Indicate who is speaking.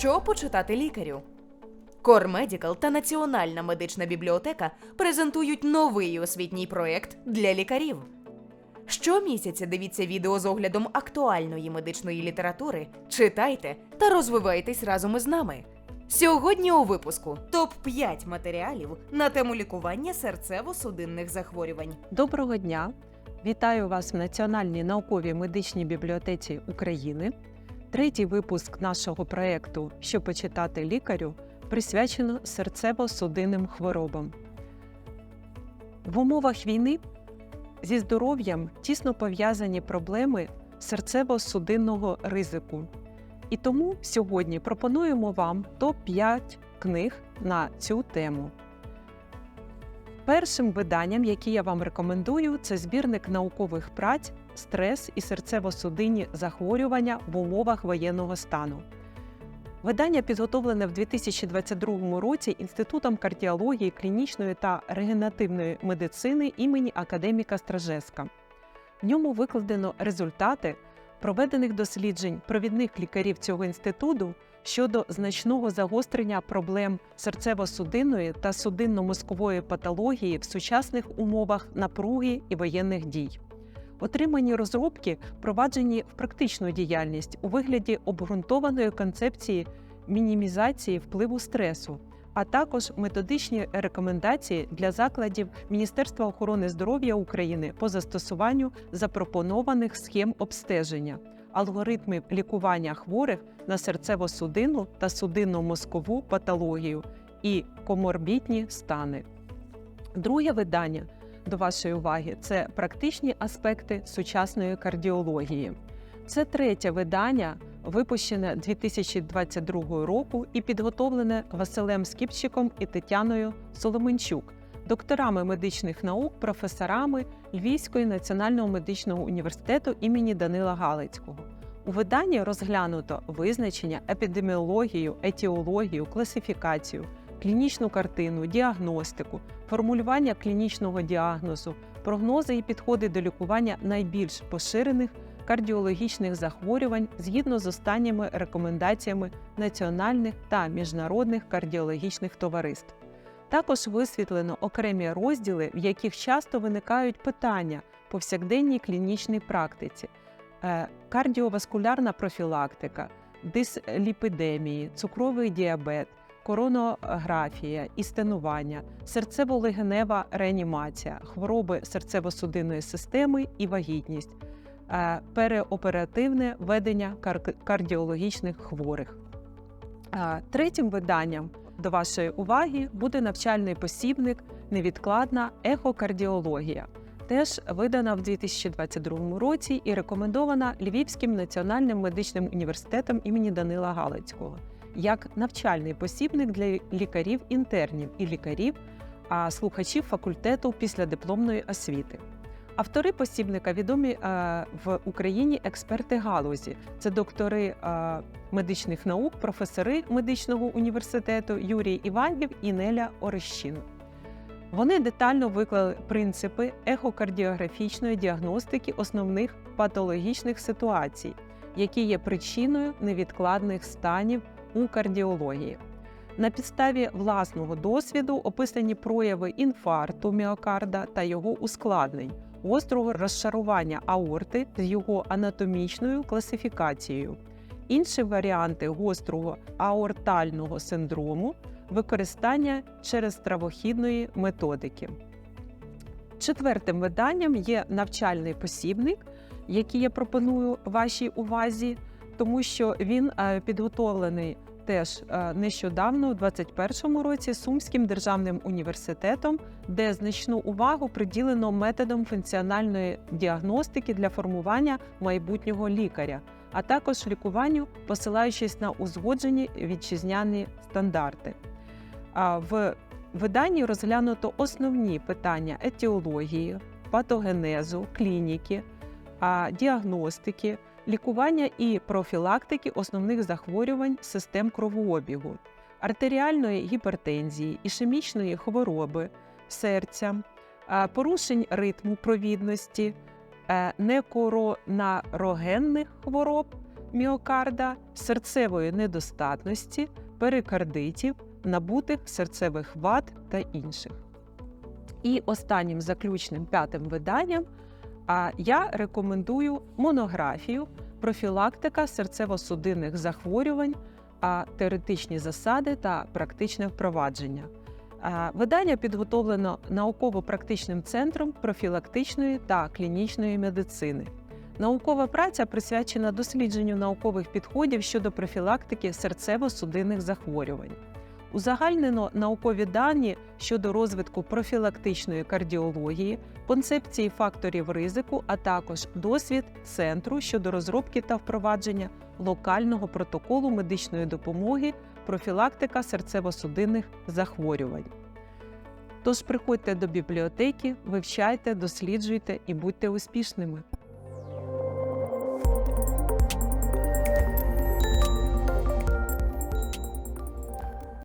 Speaker 1: Що почитати лікарю? Core Medical та Національна медична бібліотека презентують новий освітній проєкт для лікарів. Щомісяця дивіться відео з оглядом актуальної медичної літератури, читайте та розвивайтесь разом із нами. Сьогодні у випуску топ 5 матеріалів на тему лікування серцево-судинних захворювань.
Speaker 2: Доброго дня! Вітаю вас в Національній науковій медичній бібліотеці України. Третій випуск нашого проєкту Що почитати лікарю присвячено серцево-судинним хворобам. В умовах війни зі здоров'ям тісно пов'язані проблеми серцево-судинного ризику. І тому сьогодні пропонуємо вам топ-5 книг на цю тему. Першим виданням, яке я вам рекомендую, це збірник наукових праць Стрес і серцево-судинні захворювання в умовах воєнного стану. Видання підготовлене в 2022 році Інститутом кардіології, клінічної та регенеративної медицини імені академіка Стражеска. В ньому викладено результати проведених досліджень провідних лікарів цього інституту щодо значного загострення проблем серцево-судинної та судинно-мозкової патології в сучасних умовах напруги і воєнних дій. Отримані розробки впроваджені в практичну діяльність у вигляді обґрунтованої концепції мінімізації впливу стресу, а також методичні рекомендації для закладів Міністерства охорони здоров'я України по застосуванню запропонованих схем обстеження, алгоритмів лікування хворих на серцево-судинну та судинно-мозкову патологію і коморбітні стани. Друге видання до вашої уваги це практичні аспекти сучасної кардіології. Це третє видання, випущене 2022 року і підготовлене Василем Скіпчиком і Тетяною Соломенчук, докторами медичних наук, професорами Львівського національного медичного університету імені Данила Галицького. У виданні розглянуто визначення, епідеміологію, етіологію, класифікацію, клінічну картину, діагностику, формулювання клінічного діагнозу, прогнози і підходи до лікування найбільш поширених кардіологічних захворювань згідно з останніми рекомендаціями національних та міжнародних кардіологічних товариств. Також висвітлено окремі розділи, в яких часто виникають питання повсякденній клінічній практиці, е, кардіоваскулярна профілактика, дисліпідемії, цукровий діабет, коронографія і стенування, серцево-легенева реанімація, хвороби серцево-судинної системи і вагітність, е, переоперативне ведення кардіологічних хворих. Е, Третім виданням до вашої уваги буде навчальний посібник Невідкладна ехокардіологія, теж видана в 2022 році і рекомендована Львівським національним медичним університетом імені Данила Галицького як навчальний посібник для лікарів-інтернів і лікарів, а слухачів факультету післядипломної освіти. Автори посібника відомі е, в Україні експерти галузі. Це доктори е, медичних наук, професори медичного університету Юрій Іванів і Неля Орещин. Вони детально виклали принципи ехокардіографічної діагностики основних патологічних ситуацій, які є причиною невідкладних станів у кардіології. На підставі власного досвіду описані прояви інфаркту міокарда та його ускладнень, гострого розшарування аорти з його анатомічною класифікацією, інші варіанти гострого аортального синдрому, використання через травохідної методики. Четвертим виданням є навчальний посібник, який я пропоную вашій увазі, тому що він е, підготовлений теж е, нещодавно, у 2021 році, Сумським державним університетом, де значну увагу приділено методом функціональної діагностики для формування майбутнього лікаря, а також лікуванню, посилаючись на узгоджені вітчизняні стандарти. В виданні розглянуто основні питання етіології, патогенезу, клініки, діагностики, лікування і профілактики основних захворювань систем кровообігу, артеріальної гіпертензії, ішемічної хвороби, серця, порушень ритму провідності, е, некоронарогенних хвороб, міокарда, серцевої недостатності, перикардитів, набутих серцевих вад та інших. І останнім заключним п'ятим виданням а я рекомендую монографію профілактика серцево-судинних захворювань, а теоретичні засади та практичне впровадження. Видання підготовлено науково-практичним центром профілактичної та клінічної медицини. Наукова праця присвячена дослідженню наукових підходів щодо профілактики серцево-судинних захворювань. Узагальнено наукові дані щодо розвитку профілактичної кардіології, концепції факторів ризику, а також досвід центру щодо розробки та впровадження локального протоколу медичної допомоги, профілактика серцево-судинних захворювань. Тож приходьте до бібліотеки, вивчайте, досліджуйте і будьте успішними.